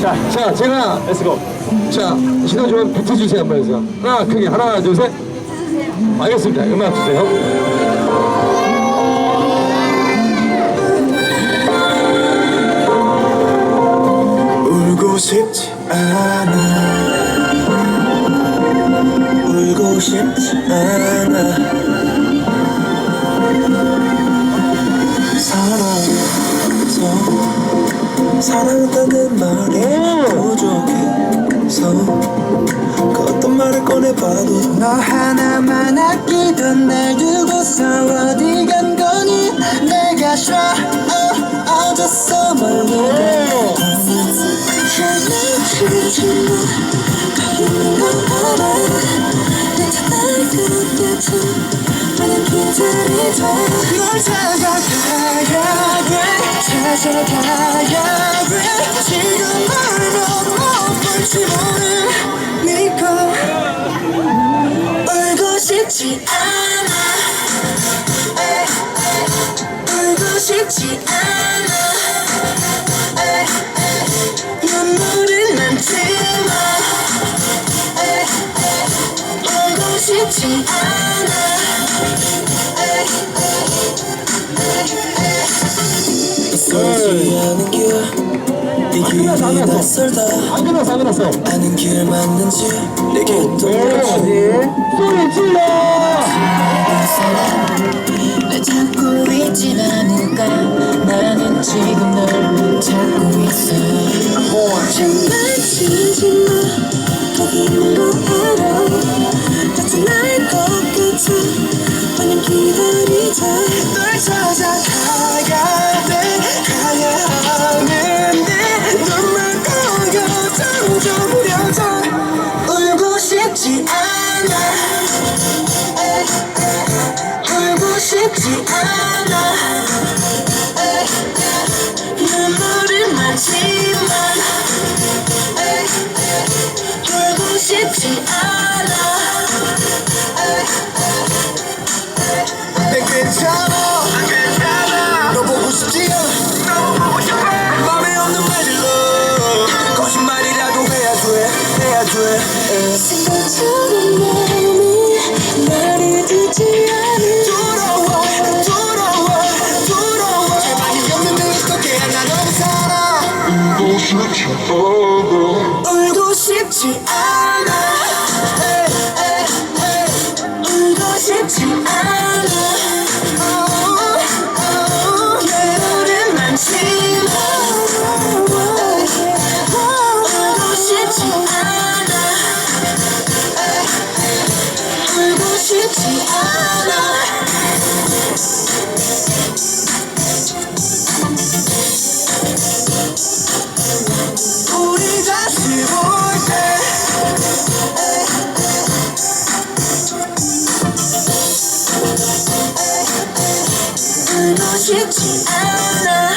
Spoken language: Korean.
자, 자, 제가 렛츠고. 자 신호 좀 비트 주세요 한번 해서 하나 크게 하나 둘 셋. 알겠습니다. 음악 주세요. 울고 싶지 않아 울고 싶지 않아 사랑해서 사랑한다는 말이 부족해서 그 어떤 말을 꺼내봐도 너 하나만 아끼던 날 두고서 어디 간 거니? 내가 싫어 어, 어졌어 멀리 널 찾아가야 돼 찾아가야 돼 지금 말로 못 볼지 모를 니고 울고 싶지 않아. 에, 에, 울고 에, 눈물은 많지만 에, 에, 울고 싶지 않아 길이 길이 낯설다 안 끝났어 안 끝났어. 아는 길 맞는지 내게 또 소리 질러. 날 찾고 있진 않을까? 나는 지금 널 찾고 있어. 정말 치지 마. 거기는 거 알아. 같은 나일 것 같아 마냥 기다리자. 널 찾아 울고 울고 싶지 않아 에, 에, 에. 울고 싶지 않아 어, 어, 괴로움은 많지만 울고 싶지 않아 울고 싶지 않아 울고 싶지 않아